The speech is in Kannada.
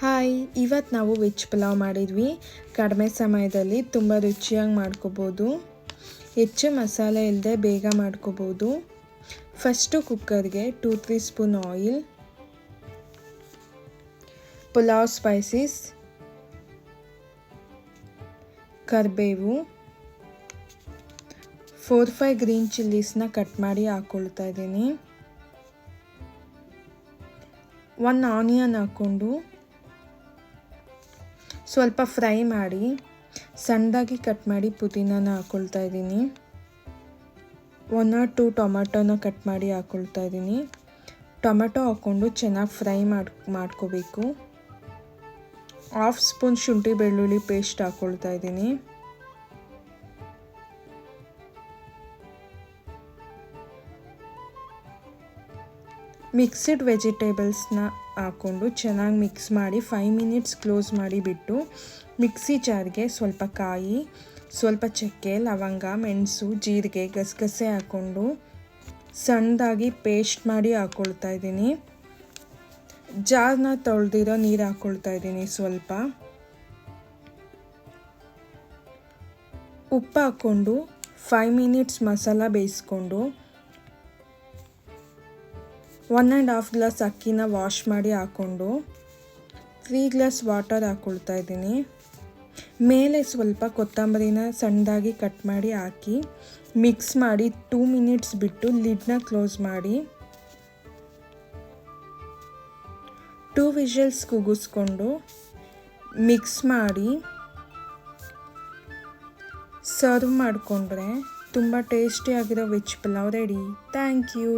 ಹಾಯ್ ಇವತ್ತು ನಾವು ವೆಜ್ ಪಲಾವ್ ಮಾಡಿದ್ವಿ. ಕಡಿಮೆ ಸಮಯದಲ್ಲಿ ತುಂಬ ರುಚಿಯಾಗಿ ಮಾಡ್ಕೋಬೋದು. ಹೆಚ್ಚು ಮಸಾಲೆ ಇಲ್ಲದೆ ಬೇಗ ಮಾಡ್ಕೋಬೋದು. ಫಸ್ಟು ಕುಕ್ಕರ್ಗೆ two, three spoon oil, pulao spices, ಕರಿಬೇವು, ಫೋರ್, ಫೈವ್ ಗ್ರೀನ್ ಚಿಲ್ಲೀಸ್ನ ಕಟ್ ಮಾಡಿ ಹಾಕ್ಕೊಳ್ತಾ ಇದ್ದೀನಿ. ಒನ್ ಆನಿಯನ್ ಹಾಕ್ಕೊಂಡು ಸ್ವಲ್ಪ ಫ್ರೈ ಮಾಡಿ ಸಣ್ಣದಾಗಿ ಕಟ್ ಮಾಡಿ ಪುದೀನಾನ ಹಾಕ್ಕೊಳ್ತಾ ಇದ್ದೀನಿ. ಒನ್ ಆರ್ ಟೂ ಟೊಮೆಟೊನ ಕಟ್ ಮಾಡಿ ಹಾಕ್ಕೊಳ್ತಾ ಇದ್ದೀನಿ. ಟೊಮೆಟೊ ಹಾಕ್ಕೊಂಡು ಚೆನ್ನಾಗಿ ಫ್ರೈ ಮಾಡಿ, ಮಾಡ್ಕೋಬೇಕು. ಹಾಫ್ ಸ್ಪೂನ್ ಶುಂಠಿ ಬೆಳ್ಳುಳ್ಳಿ ಪೇಸ್ಟ್ ಹಾಕ್ಕೊಳ್ತಾ ಇದ್ದೀನಿ. ಮಿಕ್ಸ್ಡ್ ವೆಜಿಟೇಬಲ್ಸ್ನ ಹಾಕ್ಕೊಂಡು ಚೆನ್ನಾಗಿ ಮಿಕ್ಸ್ ಮಾಡಿ ಫೈವ್ ಮಿನಿಟ್ಸ್ ಕ್ಲೋಸ್ ಮಾಡಿಬಿಟ್ಟು ಮಿಕ್ಸಿ ಜಾರ್ಗೆ ಸ್ವಲ್ಪ ಕಾಯಿ, ಸ್ವಲ್ಪ ಚಕ್ಕೆ, ಲವಂಗ, ಮೆಣಸು, ಜೀರಿಗೆ ಗಸಗಸೆ ಹಾಕ್ಕೊಂಡು ಸಣ್ಣದಾಗಿ ಪೇಸ್ಟ್ ಮಾಡಿ ಹಾಕ್ಕೊಳ್ತಾ ಇದ್ದೀನಿ. ಜಾರ್ನ ತೊಳೆದಿರೋ ನೀರು ಹಾಕ್ಕೊಳ್ತಾ ಇದ್ದೀನಿ ಸ್ವಲ್ಪ. ಉಪ್ಪು ಹಾಕ್ಕೊಂಡು ಫೈವ್ ಮಿನಿಟ್ಸ್ ಮಸಾಲ ಬೇಯಿಸ್ಕೊಂಡು ಒನ್ ಆ್ಯಂಡ್ ಹಾಫ್ ಗ್ಲಾಸ್ ಅಕ್ಕಿನ ವಾಶ್ ಮಾಡಿ ಹಾಕ್ಕೊಂಡು ತ್ರೀ ಗ್ಲಾಸ್ ವಾಟರ್ ಹಾಕ್ಕೊಳ್ತಾ ಇದ್ದೀನಿ. ಮೇಲೆ ಸ್ವಲ್ಪ ಕೊತ್ತಂಬರಿನ ಸಣ್ಣದಾಗಿ ಕಟ್ ಮಾಡಿ ಹಾಕಿ ಮಿಕ್ಸ್ ಮಾಡಿ ಟೂ ಮಿನಿಟ್ಸ್ ಬಿಟ್ಟು ಲಿಡ್ನ ಕ್ಲೋಸ್ ಮಾಡಿ ಟೂ ವಿಷಲ್ಸ್ ಕೂಗಿಸ್ಕೊಂಡು ಮಿಕ್ಸ್ ಮಾಡಿ ಸರ್ವ್ ಮಾಡಿಕೊಂಡ್ರೆ ತುಂಬ ಟೇಸ್ಟಿಯಾಗಿರೋ veg pulao ready thank you